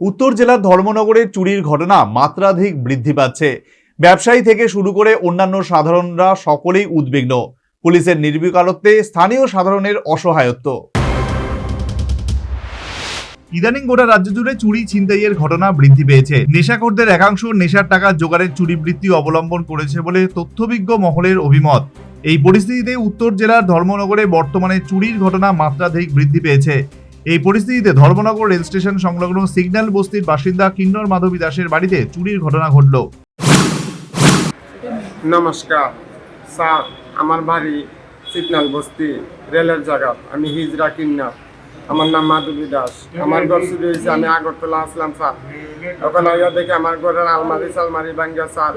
উত্তর জেলার ধর্মনগরে চুরির ঘটনা মাত্রাধিক বৃদ্ধি পাচ্ছে। ব্যবসায়ী থেকে শুরু করে অন্যান্য সাধারণরা সকলেই উদ্বিগ্ন। পুলিশের নির্বিকারত্বে স্থানীয় সাধারণের অসহায়ত্ব। ইদানিং গোটা রাজ্য জুড়ে চুরি ছিনতাইয়ের ঘটনা বৃদ্ধি পেয়েছে। নেশাখোরদের একাংশ নেশার টাকা জোগাড়ের চুরি বৃত্তি অবলম্বন করেছে বলে তথ্যবিজ্ঞ মহলের অভিমত। এই পরিস্থিতিতে উত্তর জেলার ধর্মনগরে বর্তমানে চুরির ঘটনা মাত্রাধিক বৃদ্ধি পেয়েছে। এই পরিস্থিতিতে ধর্মনগর রেল স্টেশন সংলগ্ন সিগন্যাল বস্তির বাসিন্দা কিন্নর মাধবী দাসের বাড়িতে চুরির ঘটনা ঘটল। নমস্কার, স্যার, আমার বাড়ি সিগনাল বস্তি রেলের জায়গা, আমি হিজরা কিন্না আমার নাম মাধবী দাস। আমার ঘর শুরু হয়েছে আমি আগরতলা আসলাম, স্যার। ওখানে আইয়া দেখে আমার ঘরের আলমারি সালমারি ভাঙ্গা, স্যার।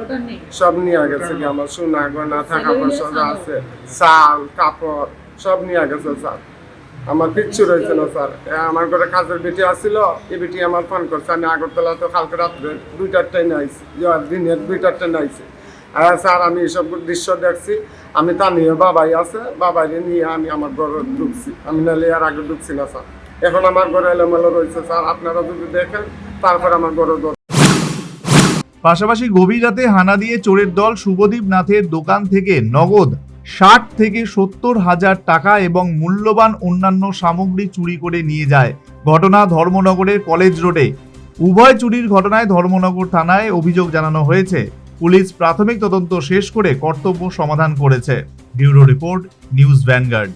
সব নিয়ে গেছে কি আমার সোনা গয়না থাকা পয়সা আছে, চাল, কাপড়, সব নিয়ে গেছে, স্যার। আমার কিচ্ছু রয়েছে না, স্যার। আমার ঘরে কাজের বেটি আসছিল এই বেটি আমার ফোন করছে। আমি আগরতলা তো কালকে রাত্রে দুইটার ট্রেন ইয়ার দিনের দুইটার ট্রেন আইছি। আর স্যার, আমি এসব দৃশ্য দেখছি। আমি তা নিয়ে বাবাই আছে বাবাই নিয়ে আমি আমার ঘরে ঢুকছি। আমি নাহলে আর আগে ঢুকছি না, স্যার। এখন আমার ঘরে এলোমেলো রয়েছে, স্যার। আপনারা যদি দেখেন, তারপর আমার ঘরে। পাশাপাশি গভীর রাতে হানা দিয়ে চোরের দল শুভদীপ নাথের দোকান থেকে নগদ ষাট থেকে সত্তর হাজার টাকা এবং মূল্যবান অন্যান্য সামগ্রী চুরি করে নিয়ে যায়। ঘটনা ধর্মনগরের কলেজ রোডে। উভয় চুরির ঘটনায় ধর্মনগর থানায় অভিযোগ জানানো হয়েছে। পুলিশ প্রাথমিক তদন্ত শেষ করে কর্তব্য সমাধান করেছে। Bureau report, news Vanguard.